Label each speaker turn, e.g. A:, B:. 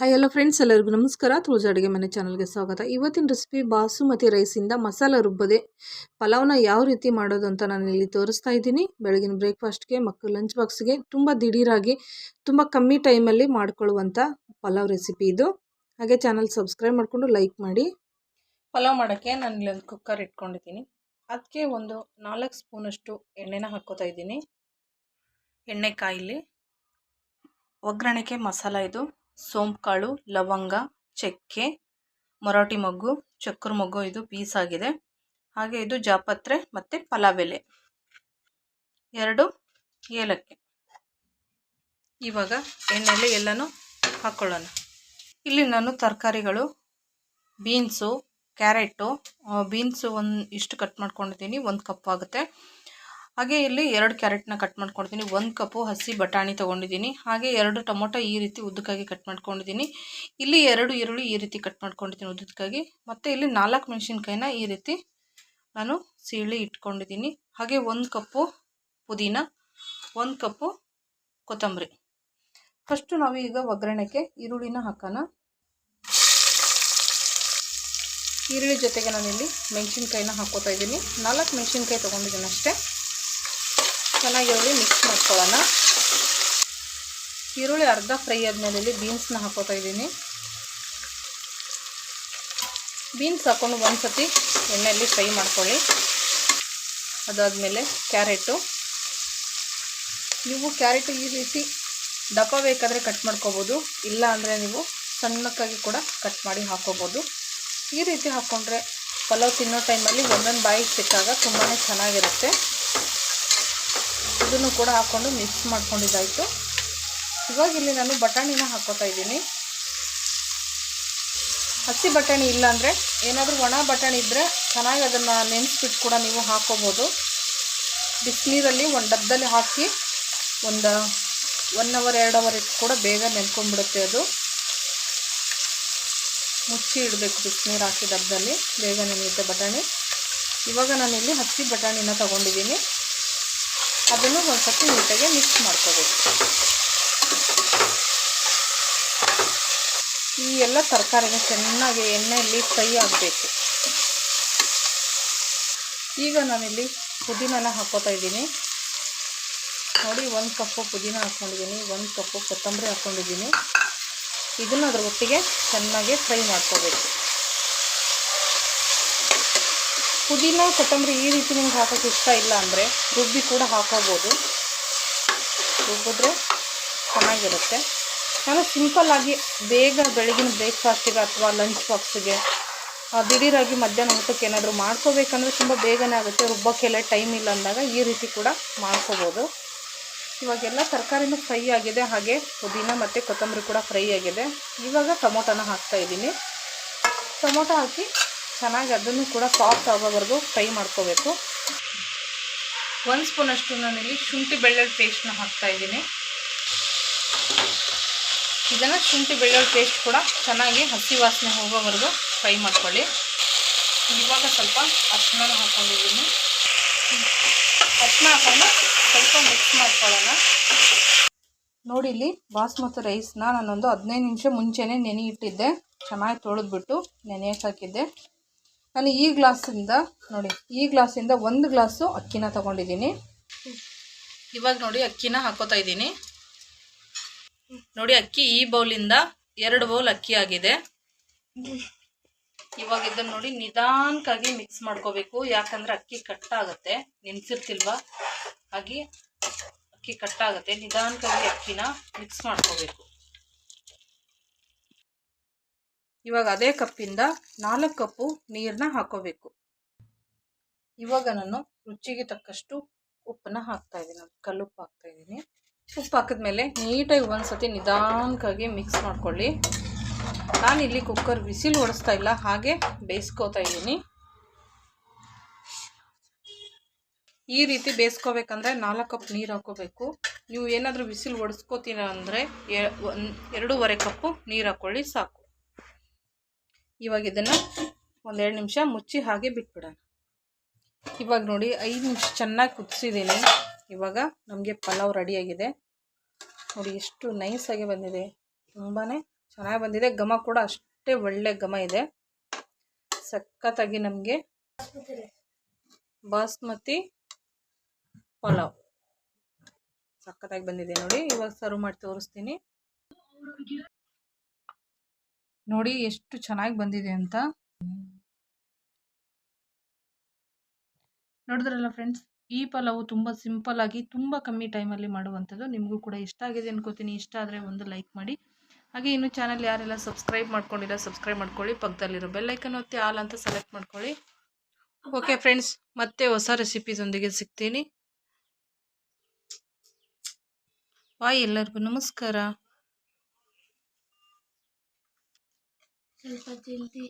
A: Hi ಎಲ್ಲ friends ಎಲ್ಲರಿಗೂ ನಮಸ್ಕಾರ. ತುಳಜ ಅಡುಗೆ ಮನೆ ಚಾನಲ್ಗೆ ಸ್ವಾಗತ. ಇವತ್ತಿನ ರೆಸಿಪಿ ಬಾಸುಮತಿ ರೈಸಿಂದ ಮಸಾಲ ರುಬ್ಬದೆ. ಪಲಾವ್ನ ಯಾವ ರೀತಿ ಮಾಡೋದು ಅಂತ ನಾನು ಇಲ್ಲಿ ತೋರಿಸ್ತಾ ಇದ್ದೀನಿ. ಬೆಳಗಿನ ಬ್ರೇಕ್ಫಾಸ್ಟ್ಗೆ ಮಕ್ಕಳು ಲಂಚ್ ಬಾಕ್ಸ್ಗೆ ತುಂಬ ದಿಢೀರಾಗಿ, ತುಂಬ ಕಮ್ಮಿ ಟೈಮಲ್ಲಿ ಮಾಡ್ಕೊಳ್ಳುವಂಥ ಪಲಾವ್ ರೆಸಿಪಿ ಇದು. ಹಾಗೆ ಚಾನಲ್ ಸಬ್ಸ್ಕ್ರೈಬ್ ಮಾಡಿಕೊಂಡು ಲೈಕ್ ಮಾಡಿ. ಪಲಾವ್ ಮಾಡೋಕ್ಕೆ ನಾನು ಇಲ್ಲಿ ಒಂದು ಕುಕ್ಕರ್ ಇಟ್ಕೊಂಡಿದ್ದೀನಿ. ಅದಕ್ಕೆ ಒಂದು ನಾಲ್ಕು ಸ್ಪೂನಷ್ಟು ಎಣ್ಣೆನ ಹಾಕೋತಾ ಇದ್ದೀನಿ. ಎಣ್ಣೆ ಕಾಯಿಲಿ. ಒಗ್ಗರಣೆಗೆ ಮಸಾಲ ಇದು. ಸೋಂಪು ಕಾಳು ಲವಂಗ, ಚಕ್ಕೆ, ಮರಾಠಿ ಮೊಗ್ಗು ಚಕ್ರ ಮೊಗ್ಗು ಇದು ಪೀಸ್ ಆಗಿದೆ. ಹಾಗೆ ಇದು ಜಾಪತ್ರೆ ಮತ್ತು ಪಲಾವ್ ಎಲೆ ಎರಡು ಏಲಕ್ಕಿ. ಇವಾಗ ಎಣ್ಣೆಯಲ್ಲಿ ಎಲ್ಲನೂ ಹಾಕ್ಕೊಳ್ಳೋಣ ಇಲ್ಲಿ ನಾನು ತರಕಾರಿಗಳು, ಬೀನ್ಸು, ಕ್ಯಾರೆಟು ಬೀನ್ಸು ಒಂದು ಇಷ್ಟು ಕಟ್ ಮಾಡ್ಕೊಂಡಿದ್ದೀನಿ, ಒಂದು ಕಪ್ ಆಗುತ್ತೆ. ಹಾಗೆ ಇಲ್ಲಿ ಎರಡು ಕ್ಯಾರೆಟ್ನ ಕಟ್ ಮಾಡ್ಕೊಂಡಿದ್ದೀನಿ. ಒಂದು ಕಪ್ಪು ಹಸಿ ಬಟಾಣಿ ತೊಗೊಂಡಿದ್ದೀನಿ. ಹಾಗೆ ಎರಡು ಟೊಮೊಟೊ ಈ ರೀತಿ ಉದ್ದಕ್ಕಾಗಿ ಕಟ್ ಮಾಡ್ಕೊಂಡಿದ್ದೀನಿ. ಇಲ್ಲಿ ಎರಡು ಈರುಳ್ಳಿ ಈ ರೀತಿ ಕಟ್ ಮಾಡ್ಕೊಂಡಿದ್ದೀನಿ ಉದ್ದಕ್ಕಾಗಿ. ಮತ್ತು ಇಲ್ಲಿ ನಾಲ್ಕು ಮೆಣಸಿನ್ಕಾಯಿನ ಈ ರೀತಿ ನಾನು ಸೀಳಿ ಇಟ್ಕೊಂಡಿದ್ದೀನಿ. ಹಾಗೆ ಒಂದು ಕಪ್ಪು ಪುದೀನ, ಒಂದು ಕಪ್ಪು ಕೊತ್ತಂಬರಿ. ಫಸ್ಟು ನಾವು ಈಗ ಒಗ್ಗರಣೆಗೆ ಈರುಳ್ಳಿನ ಹಾಕೋಣ. ಈರುಳ್ಳಿ ಜೊತೆಗೆ ನಾನಿಲ್ಲಿ ಮೆಣಸಿನ್ಕಾಯಿನ ಹಾಕೋತಾ ಇದ್ದೀನಿ. ನಾಲ್ಕು ಮೆಣಸಿನ್ಕಾಯಿ ತೊಗೊಂಡಿದ್ದೀನಿ ಅಷ್ಟೇ. ಚೆನ್ನಾಗಿ ಮಿಕ್ಸ್ ಮಾಡ್ಕೊಳ್ಳೋಣ. ಈರುಳ್ಳಿ ಅರ್ಧ ಫ್ರೈ ಆದಮೇಲೆ ಬೀನ್ಸ್ನ ಹಾಕೋತಾ ಇದ್ದೀನಿ. ಬೀನ್ಸ್ ಹಾಕ್ಕೊಂಡು ಒಂದು ಸತಿ ಎಣ್ಣೆಯಲ್ಲಿ ಫ್ರೈ ಮಾಡ್ಕೊಳ್ಳಿ. ಅದಾದಮೇಲೆ ಕ್ಯಾರೆಟು. ನೀವು ಕ್ಯಾರೆಟು ಈ ರೀತಿ ದಪ್ಪ ಬೇಕಾದರೆ ಕಟ್ ಮಾಡ್ಕೋಬೋದು. ಇಲ್ಲ ಅಂದರೆ ನೀವು ಸಣ್ಣಕ್ಕಾಗಿ ಕೂಡ ಕಟ್ ಮಾಡಿ ಹಾಕೋಬೋದು. ಈ ರೀತಿ ಹಾಕ್ಕೊಂಡ್ರೆ ಪಲಾವ್ ತಿನ್ನೋ ಟೈಮಲ್ಲಿ ಒಂದೊಂದು ಬಾಯಿಗೆ ಸಿಕ್ಕಾಗ ತುಂಬಾ ಚೆನ್ನಾಗಿರುತ್ತೆ. ಇದನ್ನು ಕೂಡ ಹಾಕ್ಕೊಂಡು ಮಿಕ್ಸ್ ಮಾಡ್ಕೊಂಡಿದ್ದಾಯಿತು. ಇವಾಗ ಇಲ್ಲಿ ನಾನು ಬಟಾಣಿನ ಹಾಕ್ಕೋತಾ ಇದ್ದೀನಿ. ಹಸಿ ಬಟಾಣಿ ಇಲ್ಲಾಂದರೆ ಏನಾದರೂ ಒಣ ಬಟಾಣಿ ಇದ್ದರೆ ಚೆನ್ನಾಗಿ ಅದನ್ನು ನೆನೆಸ್ಬಿಟ್ಟು ಕೂಡ ನೀವು ಹಾಕ್ಕೋಬೋದು ಬಿಸಿನೀರಲ್ಲಿ ಒಂದು ಡಬ್ಬದಲ್ಲಿ ಹಾಕಿ ಒಂದು ಒನ್ ಅವರ್ ಎರಡು ಅವರ್ ಇಟ್ಟು ಕೂಡ ಬೇಗ ನೆನ್ಕೊಂಡ್ಬಿಡುತ್ತೆ ಅದು. ಮುಚ್ಚಿ ಇಡಬೇಕು ಬಿಸಿನೀರು ಹಾಕಿ ಡಬ್ಬದಲ್ಲಿ ಬೇಗ ನೆನೆಯುತ್ತೆ ಬಟಾಣಿ. ಇವಾಗ ನಾನಿಲ್ಲಿ ಹಸಿ ಬಟಾಣಿನ ತೊಗೊಂಡಿದ್ದೀನಿ. ಅದನ್ನು ಒಂದು ಸತಿ ನೀಟಾಗಿ ಮಿಕ್ಸ್ ಮಾಡ್ಕೋಬೇಕು. ಈ ಎಲ್ಲ ತರಕಾರಿನ ಚೆನ್ನಾಗಿ ಎಣ್ಣೆಯಲ್ಲಿ ಫ್ರೈ ಆಗಬೇಕು. ಈಗ ನಾನಿಲ್ಲಿ ಪುದೀನನ ಹಾಕೋತಾ ಇದ್ದೀನಿ. ನೋಡಿ, ಒಂದು ಕಪ್ಪು ಪುದೀನ ಹಾಕ್ಕೊಂಡಿದ್ದೀನಿ ಒಂದು ಕಪ್ಪು ಕೊತ್ತಂಬರಿ ಹಾಕ್ಕೊಂಡಿದ್ದೀನಿ ಇದನ್ನು ಅದ್ರ ಒಟ್ಟಿಗೆ ಚೆನ್ನಾಗಿ ಫ್ರೈ ಮಾಡ್ಕೋಬೇಕು. ಪುದೀನ, ಕೊತ್ತಂಬರಿ ಈ ರೀತಿ ನಿಮ್ಗೆ ಹಾಕೋಕ್ಕೆ ಇಷ್ಟ ಇಲ್ಲ ಅಂದರೆ ರುಬ್ಬಿ ಕೂಡ ಹಾಕೋಬೋದು. ರುಬ್ಬಿದ್ರೆ ಚೆನ್ನಾಗಿರುತ್ತೆ. ನಾನು ಸಿಂಪಲ್ಲಾಗಿ ಬೇಗ ಬೆಳಗಿನ ಬ್ರೇಕ್ಫಾಸ್ಟಿಗೆ ಅಥವಾ ಲಂಚ್ ಬಾಕ್ಸಿಗೆ ದಿಢೀರಾಗಿ ಮಧ್ಯಾಹ್ನ ಊಟಕ್ಕೆ ಏನಾದರೂ ಮಾಡ್ಕೋಬೇಕಂದ್ರೆ ತುಂಬ ಬೇಗನೆ ಆಗುತ್ತೆ. ರುಬ್ಬಕ್ಕೆಲ್ಲ ಟೈಮ್ ಇಲ್ಲ ಅಂದಾಗ ಈ ರೀತಿ ಕೂಡ ಮಾಡ್ಕೋಬೋದು. ಇವಾಗೆಲ್ಲ ತರಕಾರಿನೂ ಫ್ರೈ ಆಗಿದೆ. ಹಾಗೆ ಪುದೀನ ಮತ್ತು ಕೊತ್ತಂಬರಿ ಕೂಡ ಫ್ರೈ ಆಗಿದೆ. ಇವಾಗ ಟೊಮೊಟೊನ ಹಾಕ್ತಾಯಿದ್ದೀನಿ ಟೊಮೊಟೊ ಹಾಕಿ ಚೆನ್ನಾಗಿ ಅದನ್ನು ಕೂಡ ಸಾಫ್ಟ್ ಆಗೋವರೆಗೂ ಫ್ರೈ ಮಾಡ್ಕೋಬೇಕು. ಒಂದು ಸ್ಪೂನಷ್ಟು ನಾನಿಲ್ಲಿ ಶುಂಠಿ ಬೆಳ್ಳುಳ್ಳಿ ಪೇಸ್ಟ್ನ ಹಾಕ್ತಾಯಿದ್ದೀನಿ ಇದನ್ನು ಶುಂಠಿ ಬೆಳ್ಳುಳ್ಳಿ ಪೇಸ್ಟ್ ಕೂಡ ಚೆನ್ನಾಗಿ ಹಸಿ ವಾಸನೆ ಹೋಗೋವರೆಗೂ ಫ್ರೈ ಮಾಡ್ಕೊಳ್ಳಿ. ಇವಾಗ ಸ್ವಲ್ಪ ಅರ್ಶಿನ ಹಾಕೊಂಡಿದ್ದೀನಿ. ಅರ್ಶಿನ ಹಾಕೊಂಡು ಸ್ವಲ್ಪ ಮಿಕ್ಸ್ ಮಾಡ್ಕೊಳ್ಳೋಣ. ನೋಡಿ ಇಲ್ಲಿ ಬಾಸ್ಮತಿ ರೈಸ್ನ ನಾನೊಂದು ಹದಿನೈದು ನಿಮಿಷ ಮುಂಚೆನೇ ನೆನೆ ಇಟ್ಟಿದ್ದೆ. ಚೆನ್ನಾಗಿ ತೊಳೆದ್ಬಿಟ್ಟು ನೆನೆಯಕ್ಕೆ ಹಾಕಿದ್ದೆ. ನಾನು ಈ ಗ್ಲಾಸಿಂದ ನೋಡಿ, ಈ ಗ್ಲಾಸಿಂದ ಒಂದು ಗ್ಲಾಸು ಅಕ್ಕಿನ ತಗೊಂಡಿದ್ದೀನಿ. ಇವಾಗ ನೋಡಿ ಅಕ್ಕಿನ ಹಾಕೋತಾ ಇದ್ದೀನಿ. ನೋಡಿ ಅಕ್ಕಿ ಈ ಬೌಲಿಂದ ಎರಡು ಬೌಲ್ ಅಕ್ಕಿ ಆಗಿದೆ. ಇವಾಗ ಇದನ್ನು ನೋಡಿ ನಿಧಾನಕ್ಕಾಗಿ ಮಿಕ್ಸ್ ಮಾಡ್ಕೋಬೇಕು. ಯಾಕಂದ್ರೆ ಅಕ್ಕಿ ಕಟ್ಟಾಗುತ್ತೆ. ನೆನೆಸಿರ್ತಿಲ್ವಾ? ಹಾಗೆ ಅಕ್ಕಿ ಕಟ್ಟಾಗುತ್ತೆ. ನಿಧಾನಕ್ಕಾಗಿ ಅಕ್ಕಿನ ಮಿಕ್ಸ್ ಮಾಡ್ಕೋಬೇಕು. ಇವಾಗ ಅದೇ ಕಪ್ಪಿಂದ ನಾಲ್ಕು ಕಪ್ಪು ನೀರನ್ನ ಹಾಕೋಬೇಕು. ಇವಾಗ ನಾನು ರುಚಿಗೆ ತಕ್ಕಷ್ಟು ಉಪ್ಪನ್ನ ಹಾಕ್ತಾ ಇದ್ದೀನಿ. ಕಲ್ಲುಪ್ಪು ಹಾಕ್ತಾ ಇದ್ದೀನಿ. ಉಪ್ಪು ಹಾಕಿದ್ಮೇಲೆ ನೀಟಾಗಿ ಒಂದ್ಸತಿ ನಿಧಾನಕ್ಕಾಗಿ ಮಿಕ್ಸ್ ಮಾಡ್ಕೊಳ್ಳಿ. ನಾನು ಇಲ್ಲಿ ಕುಕ್ಕರ್ ಬಿಸಿಲು ಹೊಡಿಸ್ತಾ ಇಲ್ಲ, ಹಾಗೆ ಬೇಯಿಸ್ಕೋತಾ ಇದ್ದೀನಿ. ಈ ರೀತಿ ಬೇಯಿಸ್ಕೋಬೇಕಂದ್ರೆ ನಾಲ್ಕು ಕಪ್ ನೀರು ಹಾಕೋಬೇಕು. ನೀವು ಏನಾದರೂ ಬಿಸಿಲು ಹೊಡೆಸ್ಕೋತೀರ ಅಂದರೆ ಒಂದು ಎರಡೂವರೆ ಕಪ್ಪು ನೀರು ಹಾಕ್ಕೊಳ್ಳಿ ಸಾಕು. ಇವಾಗ ಇದನ್ನು ಒಂದೆರಡು ನಿಮಿಷ ಮುಚ್ಚಿ ಹಾಗೆ ಬಿಟ್ಬಿಡೋಣ. ಇವಾಗ ನೋಡಿ ಐದು ನಿಮಿಷ ಚೆನ್ನಾಗಿ ಕುದಿಸಿದ್ದೀನಿ. ಇವಾಗ ನಮಗೆ ಪಲಾವ್ ರೆಡಿಯಾಗಿದೆ ನೋಡಿ ಎಷ್ಟು ನೈಸಾಗಿ ಬಂದಿದೆ. ತುಂಬಾ ಚೆನ್ನಾಗಿ ಬಂದಿದೆ. ಘಮ ಕೂಡ ಅಷ್ಟೇ ಒಳ್ಳೆ ಘಮ ಇದೆ. ಸಖತ್ತಾಗಿ ನಮಗೆ ಬಾಸ್ಮತಿ ಪಲಾವ್ ಸಖತ್ತಾಗಿ ಬಂದಿದೆ ನೋಡಿ. ಇವಾಗ ಸರ್ವ್ ಮಾಡಿ ತೋರಿಸ್ತೀನಿ. ನೋಡಿ ಎಷ್ಟು ಚೆನ್ನಾಗಿ ಬಂದಿದೆ ಅಂತ. ನೋಡಿದ್ರಲ್ಲ ಫ್ರೆಂಡ್ಸ್, ಈ ಪಲಾವು ತುಂಬ ಸಿಂಪಲ್ ಆಗಿ ತುಂಬ ಕಮ್ಮಿ ಟೈಮಲ್ಲಿ ಮಾಡುವಂಥದ್ದು. ನಿಮಗೂ ಕೂಡ ಇಷ್ಟ ಆಗಿದೆ ಅನ್ಕೋತೀನಿ. ಇಷ್ಟ ಆದರೆ ಒಂದು ಲೈಕ್ ಮಾಡಿ. ಹಾಗೆ ಇನ್ನು ಚಾನಲ್ ಯಾರೆಲ್ಲ ಸಬ್ಸ್ಕ್ರೈಬ್ ಮಾಡ್ಕೊಂಡಿಲ್ಲ ಸಬ್ಸ್ಕ್ರೈಬ್ ಮಾಡ್ಕೊಳ್ಳಿ. ಪಕ್ಕದಲ್ಲಿರೋ ಬೆಲ್ಲೈಕನ್ ಒತ್ತಿ ಆಲ್ ಅಂತ ಸೆಲೆಕ್ಟ್ ಮಾಡ್ಕೊಳ್ಳಿ. ಓಕೆ ಫ್ರೆಂಡ್ಸ್ ಮತ್ತೆ ಹೊಸ ರೆಸಿಪೀಸೊಂದಿಗೆ ಸಿಗ್ತೀನಿ. ಬಾಯ್ ಎಲ್ಲರಿಗೂ, ನಮಸ್ಕಾರ.
B: ಸ್ವಲ್ಪ ಜಲ್ದಿ